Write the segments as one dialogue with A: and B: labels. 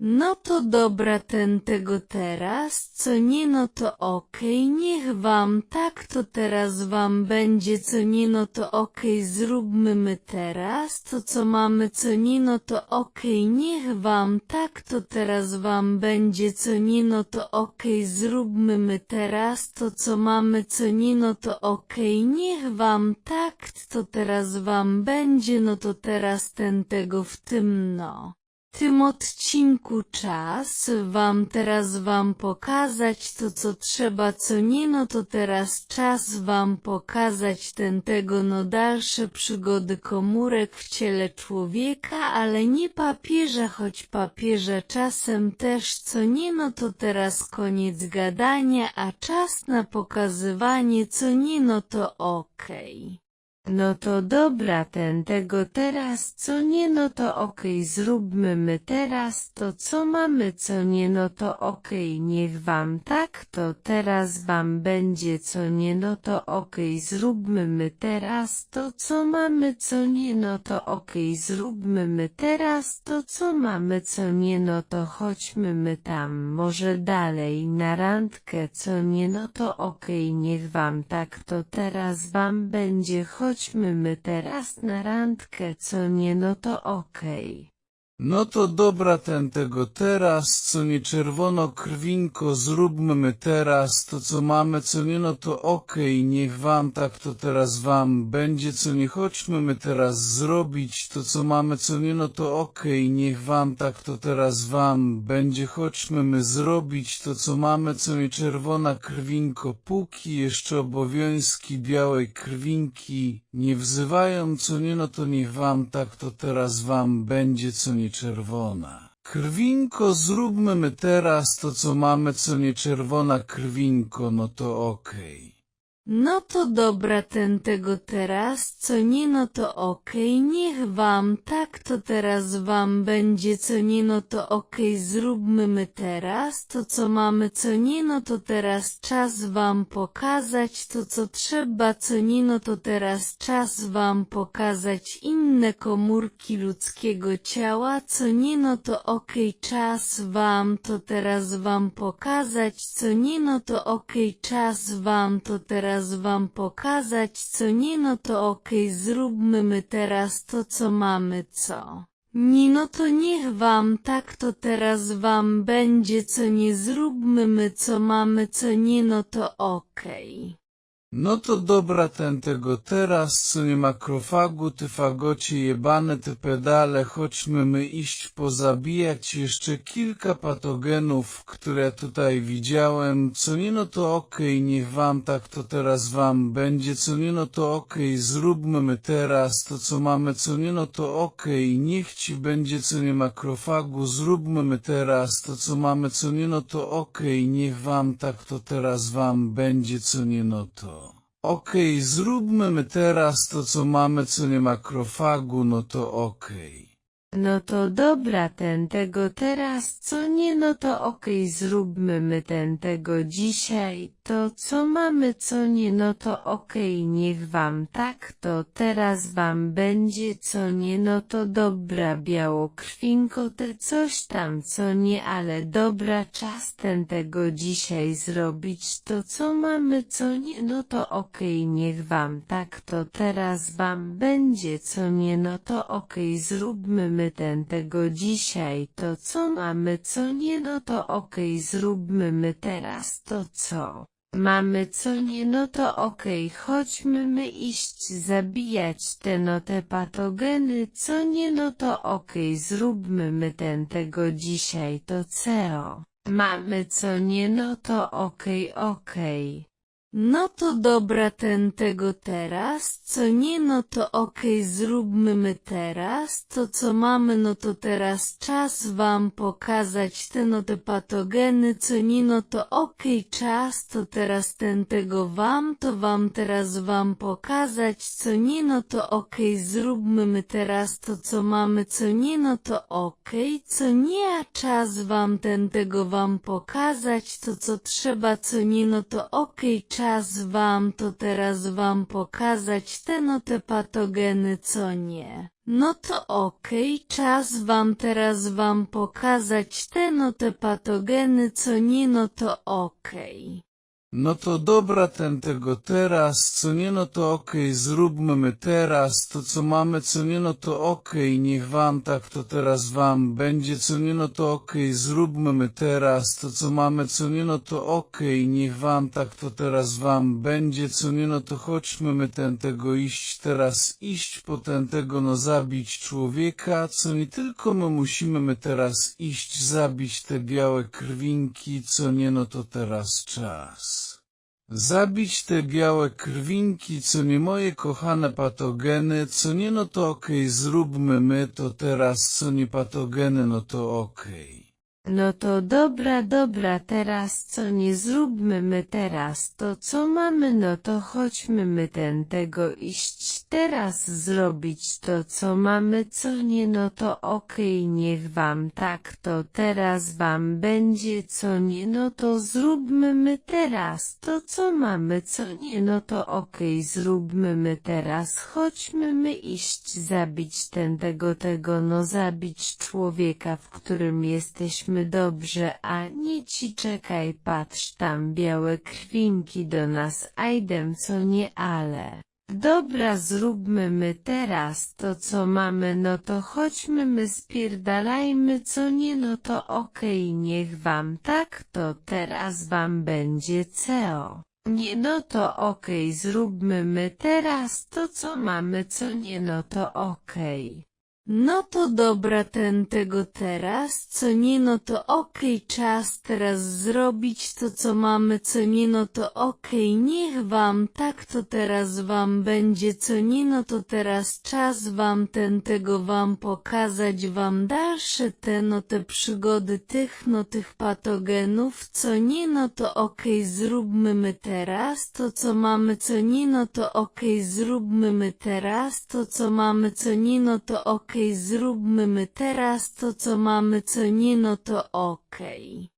A: No to dobra ten tego teraz, co nie no to okej, niech wam tak to teraz wam będzie, co nie no to okej, zróbmy my teraz, to co mamy, co nie no to okej, niech wam tak to teraz wam będzie, co nie no to okej, zróbmy my teraz, to co mamy, co nie no to okej, niech wam tak to teraz wam będzie, no to teraz ten tego w tym no tym odcinku czas wam teraz wam pokazać to co trzeba co nie no to teraz czas wam pokazać ten tego no dalsze przygody komórek w ciele człowieka ale nie papieża choć papieża czasem też co nie no to teraz koniec gadania a czas na pokazywanie co nie no to okej.
B: No to dobra ten tego teraz co nie no to okej zróbmy my teraz to co mamy co nie no to okej niech wam tak to teraz wam będzie co nie no to okej zróbmy my teraz to co mamy co nie no to okej zróbmy my teraz to co mamy co nie no to chodźmy my tam może dalej na randkę co nie no to okej niech wam tak to teraz wam będzie chodźmy my teraz na randkę co nie no to okej.
C: No to dobra ten tego teraz, co nie czerwono krwinko, zróbmy my teraz to co mamy, co nie no to okej, niech wam tak to teraz wam będzie, co nie chodźmy my teraz zrobić to co mamy, co nie no to okej, niech wam tak to teraz wam będzie, chodźmy my zrobić to co mamy, co nie czerwona krwinko, póki jeszcze obowiązki białej krwinki nie wzywają, co nie no to niech wam tak to teraz wam będzie, co nie czerwona. Krwinko, zróbmy my teraz to, co mamy, co nie czerwona krwinko, no to okej.
A: No to dobra ten tego teraz, co nie no to okej, niech wam tak to teraz wam będzie, co nie no to okej, zróbmy my teraz, to co mamy, co nie no to teraz czas wam pokazać, to co trzeba, co nie no to teraz czas wam pokazać inne komórki ludzkiego ciała, co nie no to okej, czas wam to teraz wam pokazać, co nie no to okej, czas wam to teraz wam pokazać, co nie no to okej, zróbmy my teraz to co mamy, co. Nie no to niech wam tak to teraz wam będzie, co nie zróbmy my co mamy, co nie no to okej.
C: No to dobra ten tego teraz, co nie ma krofagu, ty fagocie jebane te pedale, chodźmy my iść pozabijać jeszcze kilka patogenów, które tutaj widziałem, co nie no to okej, niech wam tak to teraz wam będzie, co nie no to okej, zróbmy my teraz to co mamy, co nie no to okej, niech ci będzie, co nie ma krofagu, zróbmy my teraz to co mamy, co nie no to okej, niech wam tak to teraz wam będzie, co nie no to. Okej, zróbmy my teraz to, co mamy, co nie ma krofagu, no to okej.
B: No to dobra ten tego teraz co nie no to okej zróbmy my ten tego dzisiaj. To co mamy co nie no to okej niech wam tak to teraz wam będzie co nie no to dobra białokrwinko te coś tam co nie ale dobra czas ten tego dzisiaj zrobić. To co mamy co nie no to okej niech wam tak to teraz wam będzie co nie no to okej zróbmy my ten tego dzisiaj to co mamy co nie no to okej zróbmy my teraz to co. Mamy co nie no to okej chodźmy my iść zabijać te no te patogeny co nie no to okej zróbmy my ten tego dzisiaj to co. Mamy co nie no to okej okej
A: No to dobra ten tego teraz, co nie no to okej zróbmy my teraz, to co mamy no to teraz czas wam pokazać te no te patogeny, co nie no to okej czas to teraz ten tego wam, to wam teraz wam pokazać, co nie no to okej zróbmy my teraz to co mamy, co nie no to okej, co nie a czas wam ten tego wam pokazać, to co trzeba, co nie no to okej czas czas wam to teraz wam pokazać te no te patogeny co nie. No to okej, czas wam teraz wam pokazać te no te patogeny co nie no to okej.
C: No to dobra ten tego teraz, co nie no to okej, zróbmy my teraz, to co mamy, co nie no to okej, niech wam tak to teraz wam będzie, co nie no to okej, zróbmy my teraz, to co mamy, co nie no to okej, niech wam tak to teraz wam będzie, co nie no to chodźmy my ten tego iść teraz, iść po ten tego no zabić człowieka, co nie tylko my musimy my teraz iść zabić te białe krwinki, co nie no to teraz czas. Zabić te białe krwinki, co nie moje kochane patogeny, co nie no to okej, zróbmy my to teraz, co nie patogeny, no to okej.
B: No to dobra, dobra, teraz co nie zróbmy my teraz to co mamy, no to chodźmy my ten tego iść teraz zrobić to co mamy, co nie, no to okej, niech wam tak to teraz wam będzie, co nie, no to zróbmy my teraz to co mamy, co nie, no to okej, zróbmy my teraz, chodźmy my iść zabić ten tego tego, no zabić człowieka, w którym jesteśmy dobrze, a nie ci czekaj, patrz tam białe krwinki do nas, ajdem co nie, ale. Dobra, zróbmy my teraz to co mamy, no to chodźmy my spierdalajmy, co nie, no to okej, niech wam tak to teraz wam będzie CEO. Nie no to okej, zróbmy my teraz to co mamy, co nie, no to okej.
A: No to dobra ten tego teraz, co nie no to okej, czas teraz zrobić to co mamy, co nie no to okej, niech wam tak to teraz wam będzie, co nie no to teraz czas wam ten tego wam pokazać wam dalsze te no te przygody tych no tych patogenów, co nie no to okej, zróbmy my teraz to co mamy, co nie no to okej, zróbmy my teraz to co mamy, co nie no to okej, zróbmy my teraz to co mamy, co nie no to okej.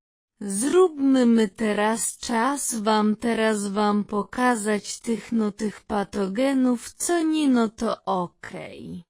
A: Zróbmy my teraz czas wam teraz wam pokazać tych no tych patogenów, co nie no to okej.
B: No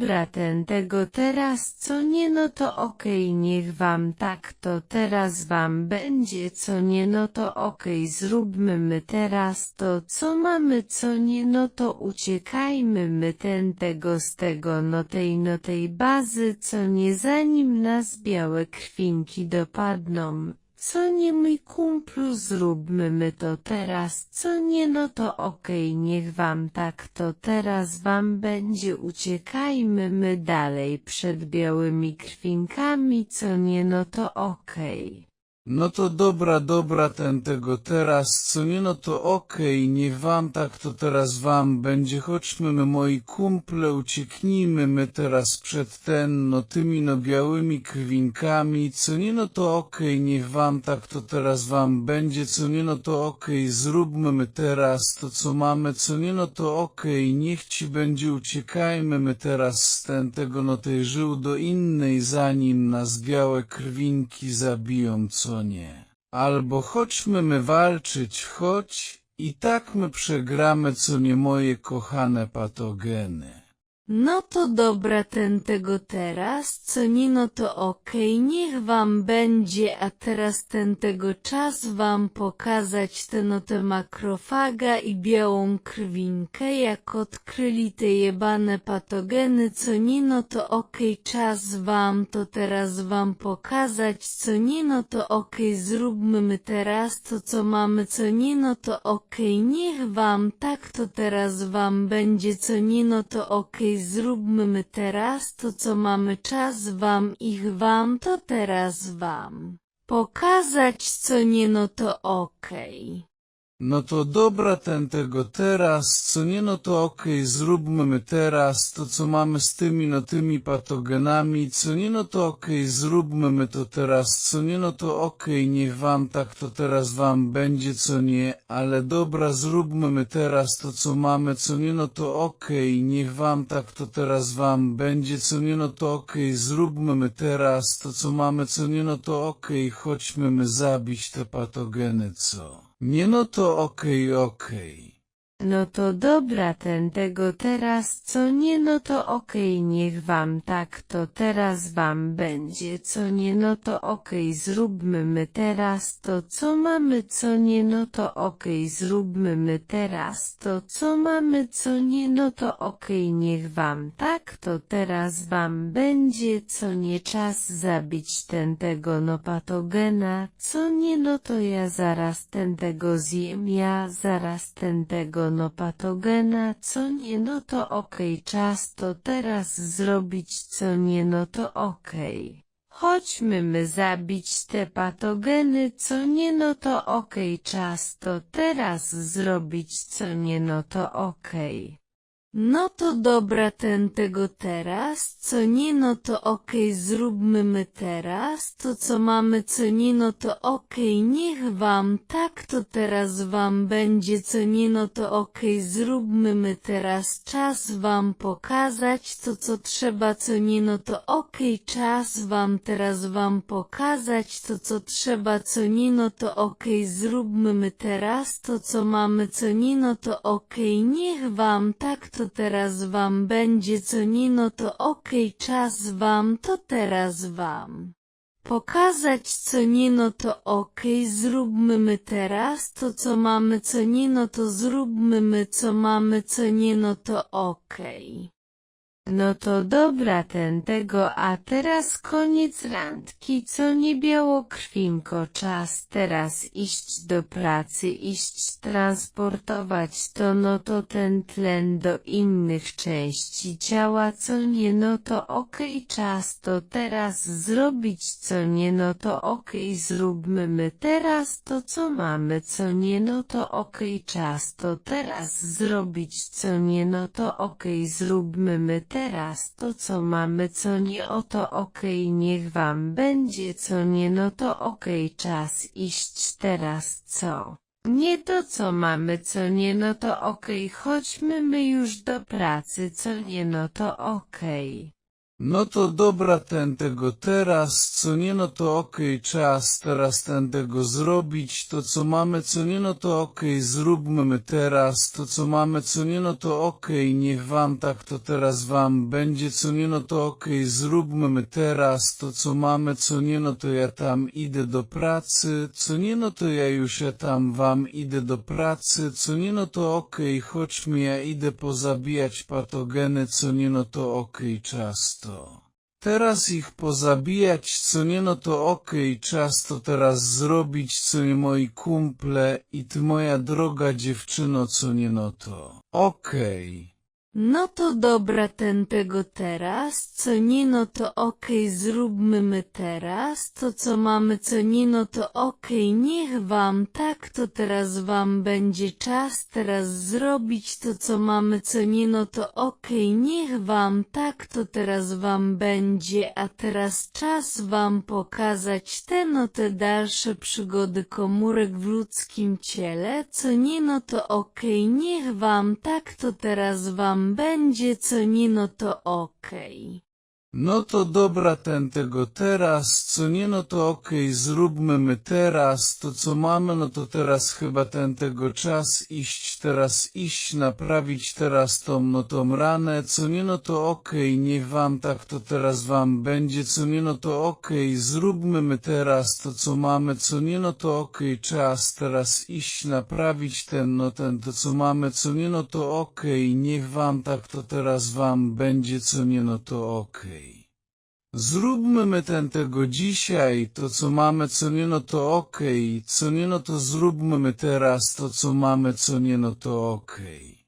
B: dobra ten tego teraz co nie no to okej niech wam tak to teraz wam będzie co nie no to okej zróbmy my teraz to co mamy co nie no to uciekajmy my ten tego z tego no tej no tej bazy co nie zanim nas białe krwinki dopadną. Co nie mój kumplu zróbmy my to teraz, co nie no to okej niech wam tak to teraz wam będzie. Uciekajmy my dalej przed białymi krwinkami. Co nie no to okej.
C: No to dobra, dobra ten tego teraz, co nie no to okej, niech wam tak to teraz wam będzie, chodźmy my moi kumple, ucieknijmy my teraz przed ten, no tymi no białymi krwinkami, co nie no to okej, niech wam tak to teraz wam będzie, co nie no to okej, zróbmy my teraz to co mamy, co nie no to okej, niech ci będzie, uciekajmy my teraz z ten tego no tej żył do innej, zanim nas białe krwinki zabiją, co nie. Albo chodźmy my walczyć, chodź, i tak my przegramy, co nie moje kochane patogeny.
A: No to dobra ten tego teraz, co nie no to okej, niech wam będzie, a teraz ten tego czas wam pokazać te no te makrofaga i białą krwinkę, jak odkryli te jebane patogeny, co nie no to okej, czas wam to teraz wam pokazać, co nie no to okej, zróbmy my teraz to co mamy, co nie no to okej, niech wam tak to teraz wam będzie, co nie no to okej, zróbmy my teraz to co mamy, czas wam ich wam to teraz wam pokazać, co nie no to okej.
C: No to dobra ten tego teraz, co nie no to okej, zróbmy my teraz to co mamy z tymi no tymi patogenami, co nie no to okej, zróbmy my to teraz, co nie no to okej, niech wam tak to teraz wam będzie, co nie, ale dobra zróbmy my teraz to co mamy, co nie no to okej, niech wam tak to teraz wam będzie, co nie no to okej, zróbmy my teraz to co mamy, co nie no to okej, chodźmy my zabić te patogeny, co? Nie no to okej, okej.
B: No to dobra ten tego teraz co nie no to okej niech wam tak to teraz wam będzie co nie no to okej zróbmy my teraz to co mamy co nie no to okej zróbmy my teraz to co mamy co nie no to okej niech wam tak to teraz wam będzie co nie czas zabić ten tego no patogena co nie no to ja zaraz ten tego zjem ja zaraz ten tego no patogena, co nie no to okej, czas to teraz zrobić, co nie no to okej. Chodźmy my zabić te patogeny, co nie no to okej, czas to teraz zrobić, co nie no to okej.
A: No to dobra ten tego teraz, co nie no to okej zróbmy my teraz, to co mamy co nie no to okej niech wam tak to teraz wam będzie co nie no to okej zróbmy my teraz czas wam pokazać to co trzeba co nie no to okej czas wam teraz wam pokazać to co trzeba co nie no to okej zróbmy my teraz to co mamy co nie no to okej niech wam tak to teraz wam będzie co nie no to okej czas wam to teraz wam. Pokazać co nie no to okej zróbmy my teraz to co mamy co nie no to zróbmy my co mamy co nie no to okej
B: No to dobra ten tego, a teraz koniec randki, co nie biało krwinko, czas teraz iść do pracy, iść transportować to no to ten tlen do innych części ciała, co nie no to okej, czas to teraz zrobić, co nie no to okej, zróbmy my teraz to co mamy, co nie no to okej, czas to teraz zrobić, co nie no to okej, zróbmy my teraz to co mamy, co nie o to okej, niech wam będzie, co nie no to okej, czas iść teraz, co? Nie to co mamy, co nie no to okej, chodźmy my już do pracy, co nie no to okej.
C: No to dobra ten tego teraz, co nie no to okej, czas teraz ten tego zrobić, to co mamy co nie no to okej, zróbmy my teraz, to co mamy co nie no to okej, niech wam tak to teraz wam będzie. Co nie no to okej, zróbmy my teraz, to co mamy co nie no to ja tam idę do pracy, co nie no to ja już ja tam wam idę do pracy, co nie no to okej, chodźmy ja idę pozabijać patogeny, co nie no to okej, czas to. Teraz ich pozabijać, co nie no to okej, czas to teraz zrobić, co nie moi kumple i ty moja droga dziewczyno, co nie no to okej.
A: No to dobra ten tego teraz, co nie no to okej zróbmy my teraz, to co mamy co nie no to okej niech wam tak to teraz wam będzie czas teraz zrobić to co mamy co nie no to okej niech wam tak to teraz wam będzie a teraz czas wam pokazać te no te dalsze przygody komórek w ludzkim ciele co nie no to okej niech wam tak to teraz wam będzie co nie no to okej.
C: No to dobra ten tego teraz, co nie no to okej, zróbmy my teraz, to co mamy no to teraz chyba ten tego czas iść, teraz iść, naprawić teraz tą no tą ranę, co nie no to okej, niech wam tak to teraz wam będzie, co nie no to okej, zróbmy my teraz to co mamy, co nie no to okej, czas teraz iść, naprawić ten no ten to co mamy, co nie no to okej, niech wam tak to teraz wam będzie, co nie no to okej. Zróbmy my ten tego dzisiaj, to co mamy, co nie no to okej, co nie no to zróbmy my teraz, to co mamy, co nie no to okej.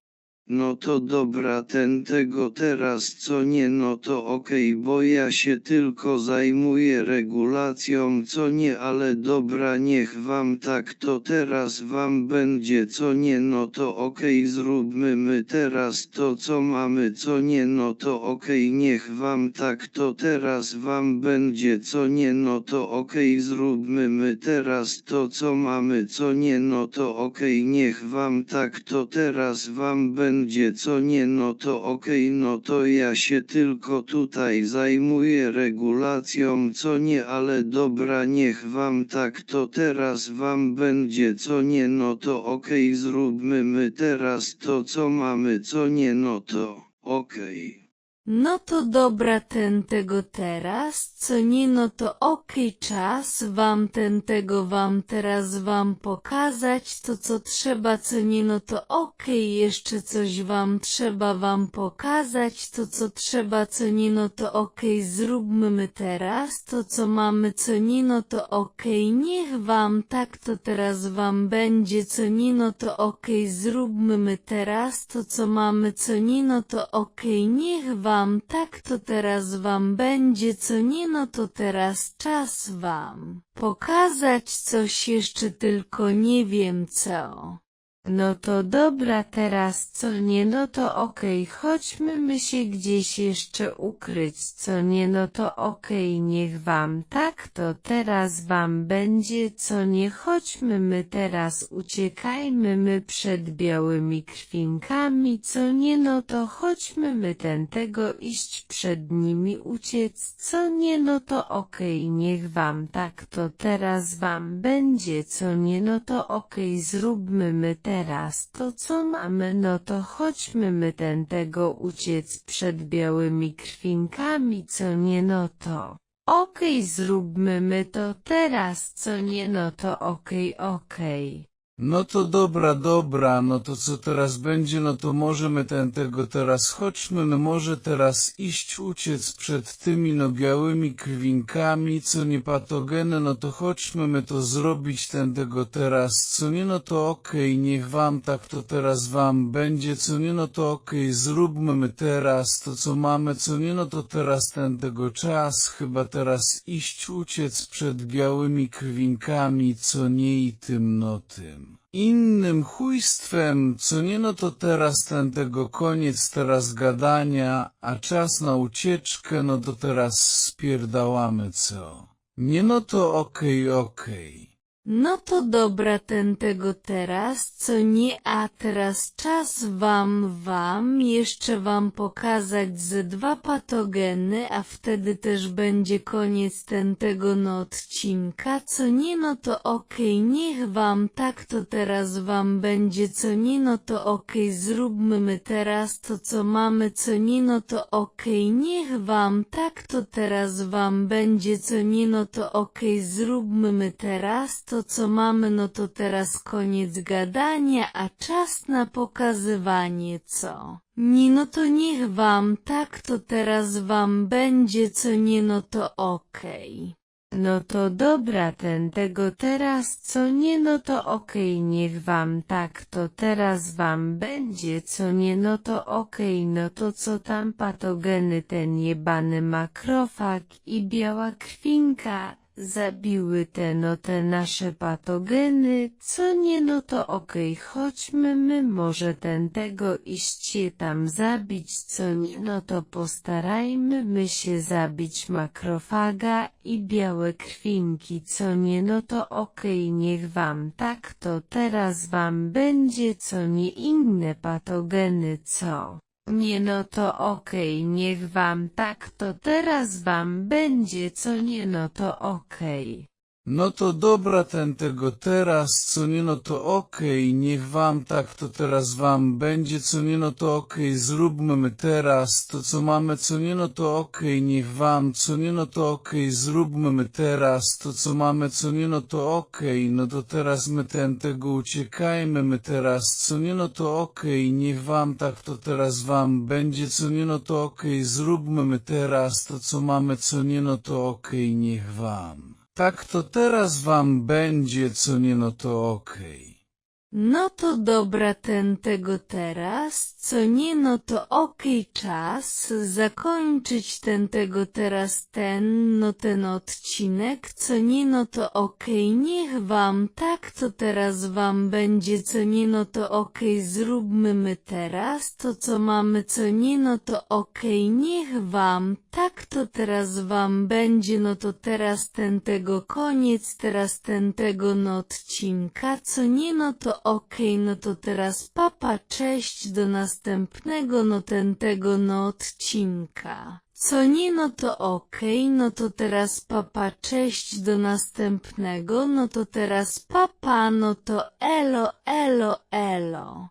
D: No to dobra ten tego teraz co nie no to okej bo ja się tylko zajmuję regulacją co nie ale dobra niech wam tak to teraz wam będzie co nie no to okej zróbmy my teraz to co mamy co nie no to okej niech wam tak to teraz wam będzie co nie no to okej zróbmy my teraz to co mamy co nie no to okej niech wam tak to teraz wam będzie co nie no to okej no to ja się tylko tutaj zajmuję regulacją co nie ale dobra niech wam tak to teraz wam będzie co nie no to okej zróbmy my teraz to co mamy co nie no to okej.
A: No to dobra ten tego teraz, co nie no to okej czas wam ten tego wam teraz wam pokazać to co trzeba co nie no to okej jeszcze coś wam trzeba wam pokazać to co trzeba co nie no to okej zróbmy my teraz to co mamy co nie no to okej niech wam tak to teraz wam będzie co nie no to okej zróbmy my teraz to co mamy co nie no to okej niech wam tak to teraz wam będzie co nie no to teraz czas wam pokazać coś jeszcze tylko nie wiem co.
B: No to dobra teraz co nie no to okej chodźmy my się gdzieś jeszcze ukryć co nie no to okej niech wam tak to teraz wam będzie co nie chodźmy my teraz uciekajmy my przed białymi krwinkami co nie no to chodźmy my ten tego iść przed nimi uciec co nie no to okej niech wam tak to teraz wam będzie co nie no to okej zróbmy my teraz to co mamy no to chodźmy my ten tego uciec przed białymi krwinkami co nie no to. Okej zróbmy my to teraz co nie no to okej okej
C: No to dobra, dobra, no to co teraz będzie, no to możemy ten tego teraz chodźmy, no może teraz iść uciec przed tymi no białymi krwinkami, co nie patogeny, no to chodźmy my to zrobić ten tego teraz, co nie no to okej, niech wam tak to teraz wam będzie, co nie no to okej, zróbmy my teraz to co mamy, co nie no to teraz ten tego czas, chyba teraz iść uciec przed białymi krwinkami, co nie i tym no tym. Innym chujstwem, co nie no to teraz ten tego koniec teraz gadania, a czas na ucieczkę, no to teraz spierdałamy co. Nie no to okej, okej.
A: No to dobra ten tego teraz, co nie, a teraz czas wam, wam, jeszcze wam pokazać ze dwa patogeny, a wtedy też będzie koniec ten tego no odcinka, co nie, no to okej, niech wam tak, to teraz wam będzie, co nie, no to okej, zróbmy my teraz to, co mamy, co nie, no to okej, niech wam tak, to teraz wam będzie, co nie, no to okej, zróbmy my teraz to, co mamy, no to teraz koniec gadania, a czas na pokazywanie, co? Nie, no to niech wam tak, to teraz wam będzie, co nie, no to okej.
B: No to dobra ten tego teraz co nie no to okej niech wam tak to teraz wam będzie co nie no to okej no to co tam patogeny ten jebany makrofag i biała krwinka zabiły te no te nasze patogeny. Co nie no to okej chodźmy my może ten tego iście tam zabić co nie no to postarajmy my się zabić makrofaga i białe krwinki co nie no to okej niech wam tak to teraz wam będzie co nie inne patogeny co nie no to okej niech wam tak to teraz wam będzie co nie no to okej
C: No to dobra ten tego teraz, co nie no to okej, niech wam tak to teraz wam będzie, co nie no to okej, zróbmy my teraz to co mamy, co nie no to okej, niech wam, co nie no to okej, zróbmy my teraz to co mamy, co nie no to okej, no to teraz my ten tego uciekajmy my teraz, co nie no to okej, niech wam tak to teraz wam będzie, co nie no to okej, zróbmy my teraz to co mamy, co nie no to okej, niech wam. Tak to teraz wam będzie, co nie no to okej.
A: No to dobra ten tego teraz, co nie no to okej czas zakończyć ten tego teraz ten no ten odcinek, co nie no to okej niech wam tak to teraz wam będzie, co nie no to okej zróbmy my teraz to co mamy, co nie no to okej niech wam tak to teraz wam będzie, no to teraz ten tego koniec, teraz ten tego no odcinka, co nie no to okej, no to teraz papa, cześć, do następnego no ten tego no odcinka. Co nie no to okej, no to teraz papa, cześć, do następnego, no to teraz papa, no to elo, elo, elo.